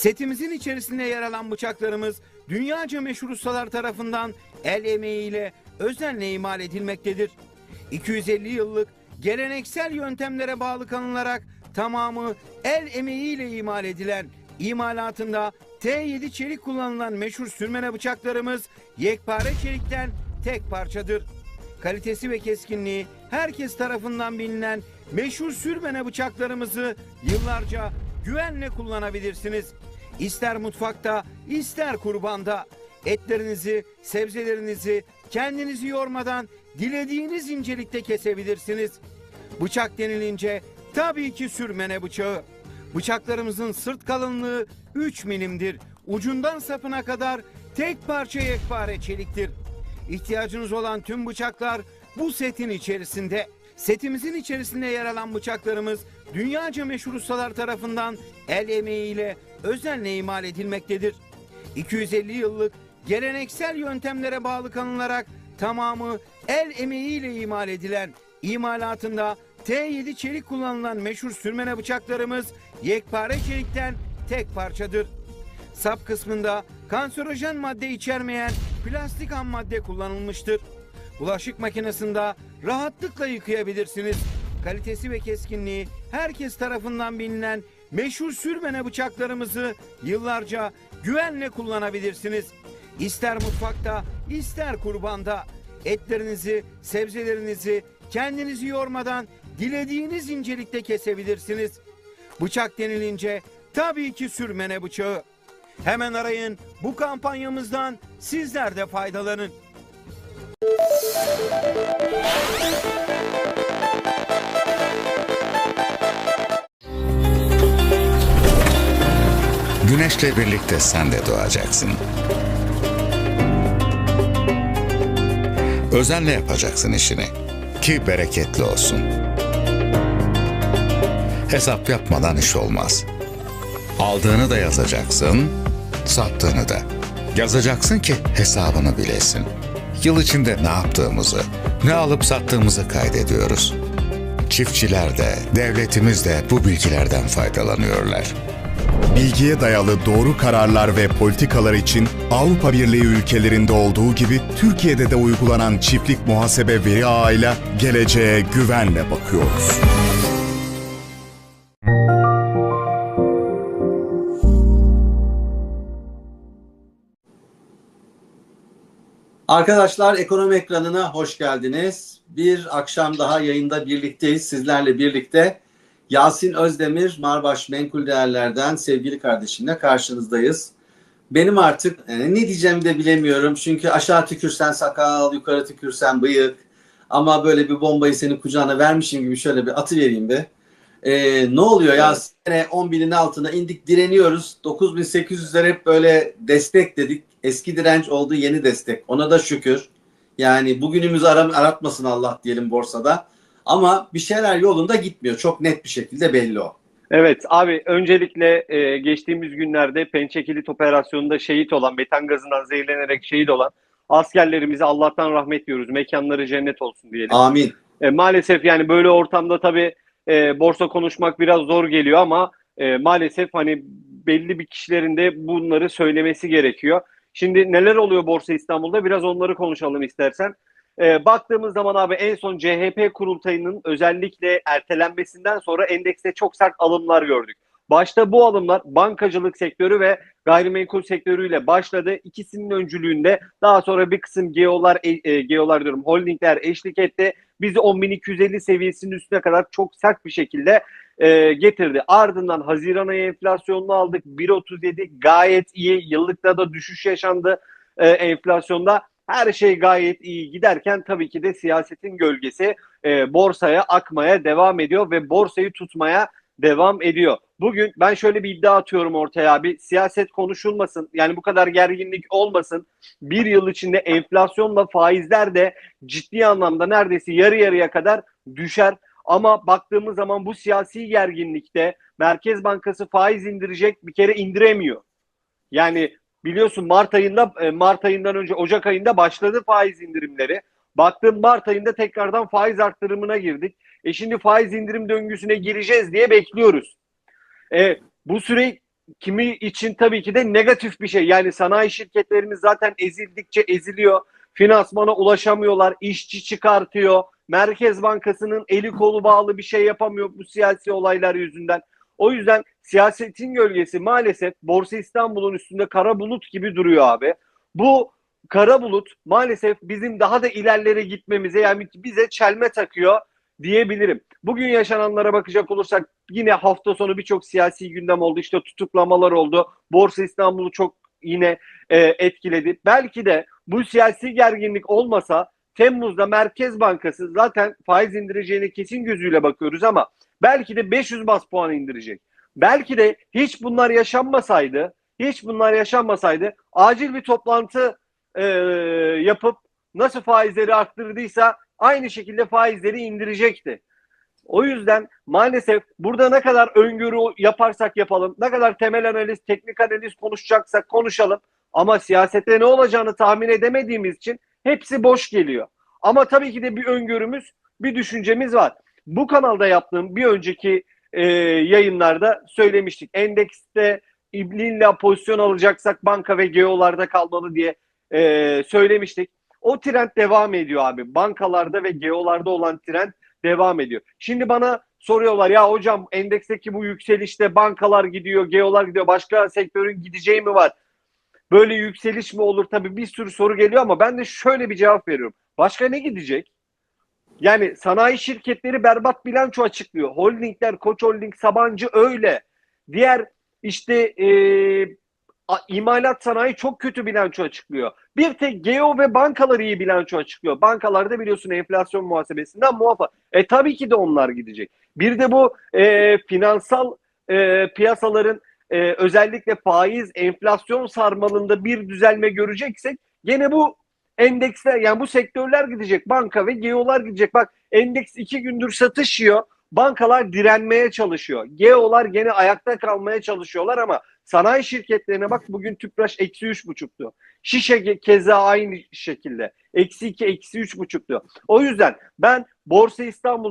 Setimizin içerisinde yer alan bıçaklarımız dünyaca meşhur ustalar tarafından el emeğiyle özenle imal edilmektedir. 250 yıllık geleneksel yöntemlere bağlı kalınarak tamamı el emeğiyle imal edilen imalatında T7 çelik kullanılan meşhur sürmene bıçaklarımız yekpare çelikten tek parçadır. Kalitesi ve keskinliği herkes tarafından bilinen meşhur sürmene bıçaklarımızı yıllarca güvenle kullanabilirsiniz. İster mutfakta, ister kurbanda etlerinizi, sebzelerinizi kendinizi yormadan dilediğiniz incelikte kesebilirsiniz. Bıçak denilince tabii ki sürmene bıçağı. Bıçaklarımızın sırt kalınlığı 3 milimdir. Ucundan sapına kadar tek parça yekpare çeliktir. İhtiyacınız olan tüm bıçaklar bu setin içerisinde. Setimizin içerisinde yer alan bıçaklarımız dünyaca meşhur ustalar tarafından el emeğiyle özenle imal edilmektedir. 250 yıllık geleneksel yöntemlere bağlı kalınarak tamamı el emeğiyle imal edilen imalatında T7 çelik kullanılan meşhur sürmene bıçaklarımız yekpare çelikten tek parçadır. Sap kısmında kanserojen madde içermeyen plastik ham madde kullanılmıştır. Bulaşık makinesinde rahatlıkla yıkayabilirsiniz. Kalitesi ve keskinliği herkes tarafından bilinen meşhur sürmene bıçaklarımızı yıllarca güvenle kullanabilirsiniz. İster mutfakta, ister kurbanda etlerinizi, sebzelerinizi kendinizi yormadan dilediğiniz incelikte kesebilirsiniz. Bıçak denilince tabii ki sürmene bıçağı. Hemen arayın bu kampanyamızdan sizler de faydalanın. Güneşle birlikte sen de doğacaksın. Özenle yapacaksın işini ki bereketli olsun. Hesap yapmadan iş olmaz. Aldığını da yazacaksın, sattığını da. Yazacaksın ki hesabını bilesin. Yıl içinde ne yaptığımızı, ne alıp sattığımızı kaydediyoruz. Çiftçiler de, devletimiz de bu bilgilerden faydalanıyorlar. Bilgiye dayalı doğru kararlar ve politikalar için Avrupa Birliği ülkelerinde olduğu gibi Türkiye'de de uygulanan çiftlik muhasebe veri ağıyla geleceğe güvenle bakıyoruz. Arkadaşlar ekonomi ekranına hoş geldiniz. Bir akşam daha yayında birlikteyiz. Sizlerle birlikte Yasin Özdemir, Marbaş Menkul Değerler'den sevgili kardeşimle karşınızdayız. Benim artık e, ne diyeceğimi de bilemiyorum. Çünkü aşağı tükürsen sakal, yukarı tükürsen bıyık. Ama böyle bir bombayı senin kucağına vermişim gibi şöyle bir atı vereyim bir. E, ne oluyor ya? Sene 10 binin altına indik direniyoruz. 9800'ler hep böyle destek dedik. Eski direnç oldu yeni destek. Ona da şükür. Yani bugünümüzü aram aratmasın Allah diyelim borsada. Ama bir şeyler yolunda gitmiyor. Çok net bir şekilde belli o. Evet abi öncelikle e, geçtiğimiz günlerde Pençe Kilit operasyonunda şehit olan, metan gazından zehirlenerek şehit olan askerlerimize Allah'tan rahmet diyoruz. Mekanları cennet olsun diyelim. Amin. E, maalesef yani böyle ortamda tabii e, borsa konuşmak biraz zor geliyor ama e, maalesef hani belli bir kişilerin de bunları söylemesi gerekiyor. Şimdi neler oluyor Borsa İstanbul'da biraz onları konuşalım istersen. E, baktığımız zaman abi en son CHP kurultayının özellikle ertelenmesinden sonra endekste çok sert alımlar gördük. Başta bu alımlar bankacılık sektörü ve gayrimenkul sektörüyle başladı. İkisinin öncülüğünde daha sonra bir kısım geolar, e, e, geolar diyorum holdingler eşlik etti. Bizi 10.250 seviyesinin üstüne kadar çok sert bir şekilde e, getirdi. Ardından Haziran ayı enflasyonunu aldık. 1.37 gayet iyi. Yıllıkta da düşüş yaşandı e, enflasyonda. Her şey gayet iyi giderken tabii ki de siyasetin gölgesi e, borsaya akmaya devam ediyor ve borsayı tutmaya devam ediyor. Bugün ben şöyle bir iddia atıyorum ortaya abi. Siyaset konuşulmasın. Yani bu kadar gerginlik olmasın. Bir yıl içinde enflasyonla faizler de ciddi anlamda neredeyse yarı yarıya kadar düşer. Ama baktığımız zaman bu siyasi gerginlikte Merkez Bankası faiz indirecek bir kere indiremiyor. Yani biliyorsun Mart ayında e, Mart ayından önce Ocak ayında başladı faiz indirimleri. Baktım Mart ayında tekrardan faiz arttırımına girdik. E şimdi faiz indirim döngüsüne gireceğiz diye bekliyoruz. E, bu süre kimi için tabii ki de negatif bir şey. Yani sanayi şirketlerimiz zaten ezildikçe eziliyor. Finansmana ulaşamıyorlar, işçi çıkartıyor. Merkez Bankası'nın eli kolu bağlı bir şey yapamıyor bu siyasi olaylar yüzünden. O yüzden siyasetin gölgesi maalesef Borsa İstanbul'un üstünde kara bulut gibi duruyor abi. Bu kara bulut maalesef bizim daha da ilerlere gitmemize yani bize çelme takıyor diyebilirim. Bugün yaşananlara bakacak olursak yine hafta sonu birçok siyasi gündem oldu. İşte tutuklamalar oldu. Borsa İstanbul'u çok yine e, etkiledi. Belki de bu siyasi gerginlik olmasa Temmuz'da Merkez Bankası zaten faiz indireceğine kesin gözüyle bakıyoruz ama belki de 500 bas puan indirecek. Belki de hiç bunlar yaşanmasaydı, hiç bunlar yaşanmasaydı acil bir toplantı e, yapıp nasıl faizleri arttırdıysa aynı şekilde faizleri indirecekti. O yüzden maalesef burada ne kadar öngörü yaparsak yapalım, ne kadar temel analiz, teknik analiz konuşacaksak konuşalım ama siyasette ne olacağını tahmin edemediğimiz için hepsi boş geliyor. Ama tabii ki de bir öngörümüz, bir düşüncemiz var. Bu kanalda yaptığım bir önceki e, yayınlarda söylemiştik. Endekste İblin'le pozisyon alacaksak banka ve geolarda kalmalı diye e, söylemiştik. O trend devam ediyor abi. Bankalarda ve geolarda olan trend devam ediyor. Şimdi bana soruyorlar ya hocam endeksteki bu yükselişte bankalar gidiyor, geolar gidiyor. Başka sektörün gideceği mi var? Böyle yükseliş mi olur? Tabii bir sürü soru geliyor ama ben de şöyle bir cevap veriyorum. Başka ne gidecek? Yani sanayi şirketleri berbat bilanço açıklıyor. Holdingler, Koç Holding, Sabancı öyle. Diğer işte e, imalat sanayi çok kötü bilanço açıklıyor. Bir tek Geo ve bankalar iyi bilanço açıklıyor. Bankalarda biliyorsun enflasyon muhasebesinden muafa. E tabii ki de onlar gidecek. Bir de bu e, finansal e, piyasaların e, özellikle faiz enflasyon sarmalında bir düzelme göreceksek gene bu endeksler yani bu sektörler gidecek. Banka ve geolar gidecek. Bak endeks iki gündür satışıyor. Bankalar direnmeye çalışıyor. Geolar gene ayakta kalmaya çalışıyorlar ama sanayi şirketlerine bak bugün Tüpraş eksi üç buçuktu. Şişe ke- keza aynı şekilde. Eksi iki, eksi üç buçuktu. O yüzden ben Borsa İstanbul